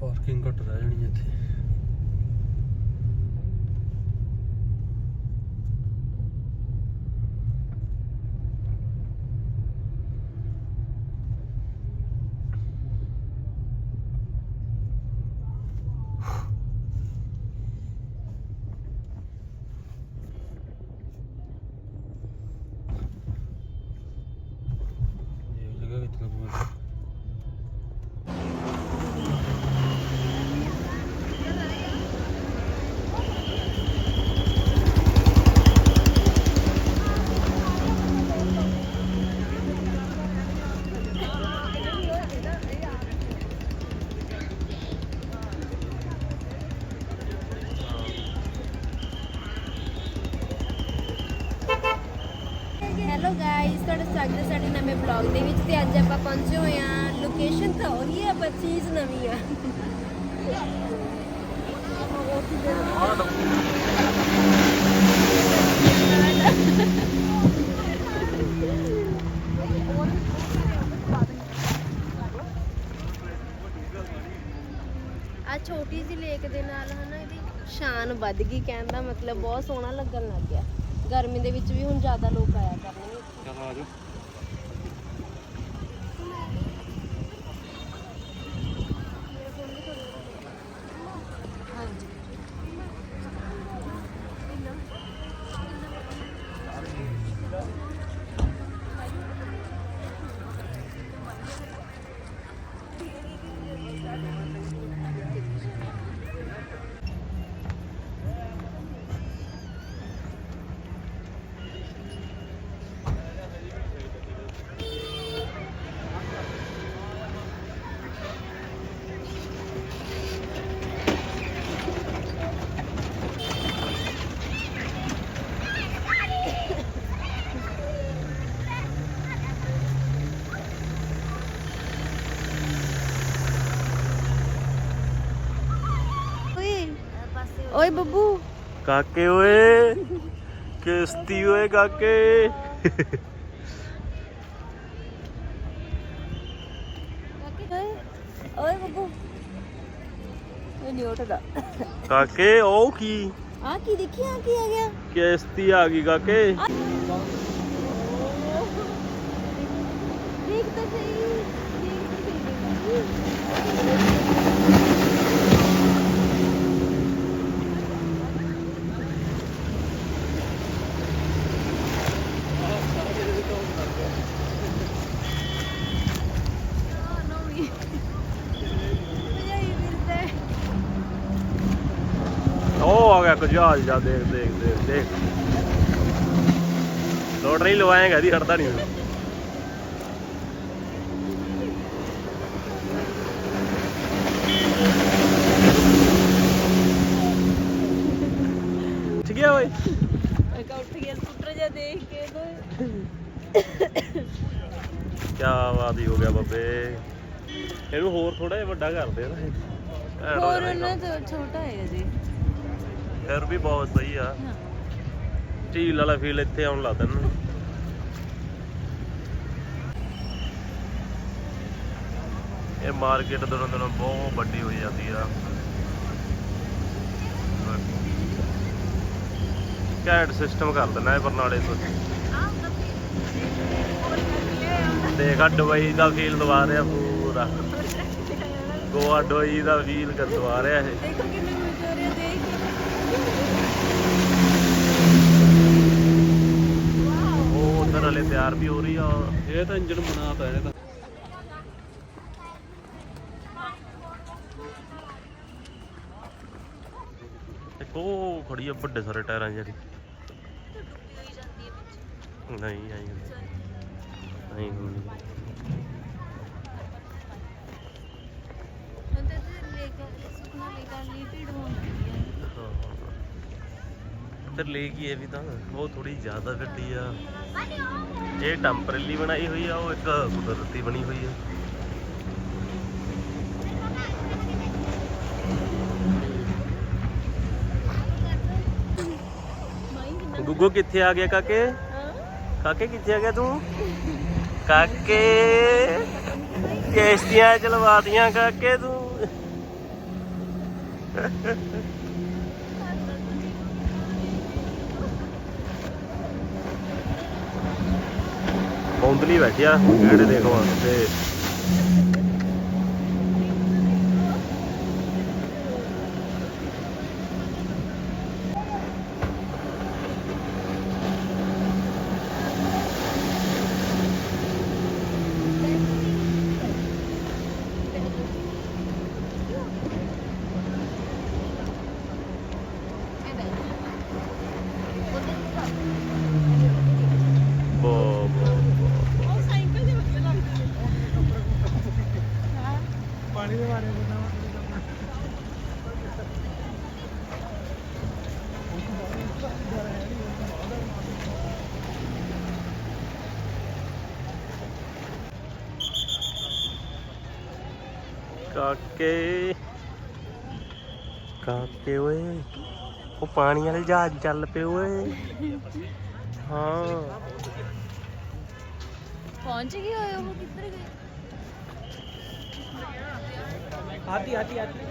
Parking ਘੱਟ ਰਹਿ ਜਾਣੀ ਇੱਥੇ। ਇਹ ਸਵਾਗਤ ਹੈ ਸਾਡੇ ਨਵੇਂ ਵਲੌਗ ਦੇ ਵਿੱਚ ਤੇ ਅੱਜ ਆਪਾਂ ਪਹੁੰਚੇ ਹੋਏ ਹਾਂ। ਲੋਕੇਸ਼ਨ ਤਾਂ ਉਹੀ ਹੈ, ਪਰ ਚੀਜ਼ ਨਵੀਂ ਆ। ਆ ਛੋਟੀ ਜਿਹੀ ਲੇਕ ਦੇ ਨਾਲ ਹਨਾ ਇਹਦੀ। ਸ਼ਾਨ ਵੱਧ ਗਈ, ਕਹਿਣ ਦਾ ਮਤਲਬ ਬਹੁਤ ਸੋਹਣਾ ਲੱਗਣ ਲੱਗ ਗਿਆ। ਗਰਮੀ ਦੇ ਵਿੱਚ ਵੀ ਹੁਣ ਜ਼ਿਆਦਾ ਲੋਕ ਆਇਆ ਕਰਨਗੇ। ਚਲ ਆ ਓਏ ਬੱਬੂ। ਕਾਕੇ ਓਏ ਕਿਸ਼ਤੀ ਓਏ ਕਾਕੇ। ਓਏ ਓਏ ਬੱਬੂ। ਇਹ ਨਹੀਂ ਉੱਠਦਾ। ਕਾਕੇ ਉਹ ਕੀ? ਆ ਕੀ ਦੇਖੀ ਆ ਕੀ ਆ ਗਿਆ? ਕਿਸ਼ਤੀ ਆ ਗਈ ਕਾਕੇ। ਦੇਖ ਤਾਂ ਸਹੀ ਦੇਖ ਤਾਂ ਸਹੀ ਇੱਕ ਜਹਾਜ਼ ਜਾ ਦੇਖ ਦੇਖ ਦੇਖ ਦੇਖ। ਨਹੀਂ ਲਵਾਏਗਾ ਇਹਦੀ ਹਟਦਾ ਨਹੀਂ। ਠੀਕ ਹੈ ਓਏ। ਇੱਕ ਉੱਠ ਗਿਆ ਸਕੂਟਰ ਦੇਖ ਕੇ ਹੀ ਹੋ ਗਿਆ ਬੱਬੇ। ਇਹਨੂੰ ਹੋਰ ਥੋੜਾ ਜਿਹਾ ਵੱਡਾ ਕਰਦੇ ਨਾ। ਇਹ। ਹੋਰ ਕੰਮ। ਤੋਂ ਛੋਟਾ ਹੈ ਜੀ ਫਿਰ ਵੀ ਬਹੁਤ ਸਹੀ ਆ। ਝੀਲ ਵਾਲਾ ਫੀਲ ਇੱਥੇ ਆਉਣ ਲੱਗ ਤੈਨੂੰ ਇਹ ਮਾਰਕੀਟ ਦਿਨੋਂ ਦਿਨੋਂ ਬਹੁਤ ਵੱਡੀ ਹੋਈ ਜਾਂਦੀ ਆ। ਕੈਟ ਸਿਸਟਮ ਕਰ ਦੇਣਾ ਇਹ ਬਰਨਾਲੇ ਤੋਂ। ਦੇਖ ਦੁਬਈ ਦਾ ਫੀਲ ਦਵਾ ਰਿਹਾ ਪੂਰਾ। ਗੋਆ ਦੁਬਈ ਦਾ ਫੀਲ ਕਰ ਦਵਾ ਰਿਹਾ ਇਹ। ਉਹ ਉਧਰ ਵਾਲੇ ਤਿਆਰ ਵੀ ਹੋ ਰਹੀ ਆ। ਇਹ ਤਾਂ ਇੰਜਨ ਬਣਾਤਾ ਇਹਨੇ ਤਾਂ। ਉਹ ਖੜੀ ਆ ਵੱਡੇ ਸਾਰੇ ਟਾਇਰਾਂ ਜਿਹੜੀ। ਨਹੀਂ ਆਈ ਨਹੀਂ ਹੋਣੀ ਹੁਣ ਤਾਂ ਤੇ ਲੈ ਕੇ ਸੁਖਨਾ ਲੈ ਕਰ ਲਈ ਭੀੜ ਹੁੰਦੀ ਹੈ। ਇੱਧਰ ਲੈ ਗਈ ਇਹ ਵੀ ਤਾਂ। ਉਹ ਥੋੜੀ ਜ਼ਿਆਦਾ ਗੱਡੀ ਆ। ਇਹ ਟੈਂਪਰੇਰੀ ਬਣਾਈ ਹੋਈ ਆ, ਉਹ ਇੱਕ ਕੁਦਰਤੀ ਬਣੀ ਹੋਈ ਆ। ਗੁੱਗੂ ਕਿੱਥੇ ਆ ਗਿਆ ਕਾਕੇ? ਕਾਕੇ ਕਿੱਥੇ ਆ ਗਿਆ ਤੂੰ? ਕਾਕੇ, ਕਿਸ਼ਤੀਆਂ ਚਲਵਾਤੀਆਂ ਕਾਕੇ ਤੂੰ। ਬੌਂਦਲੀ ਬੈਠਿਆ ਕਿਹੜੇ ਦੇਖੋ ਤੇ ਕਾਕੇ। ਕਾਕੇ ਓਏ ਉਹ ਪਾਣੀ ਵਾਲੇ ਜਹਾਜ਼ ਚੱਲ ਪਏ ਓਏ। ਹਾਂ। ਪਹੁੰਚ ਗਏ ਹੋਏ ਉਹ ਕਿੱਧਰ ਗਏ? ਹਾਥੀ ਹਾਥੀ ਹਾਥੀ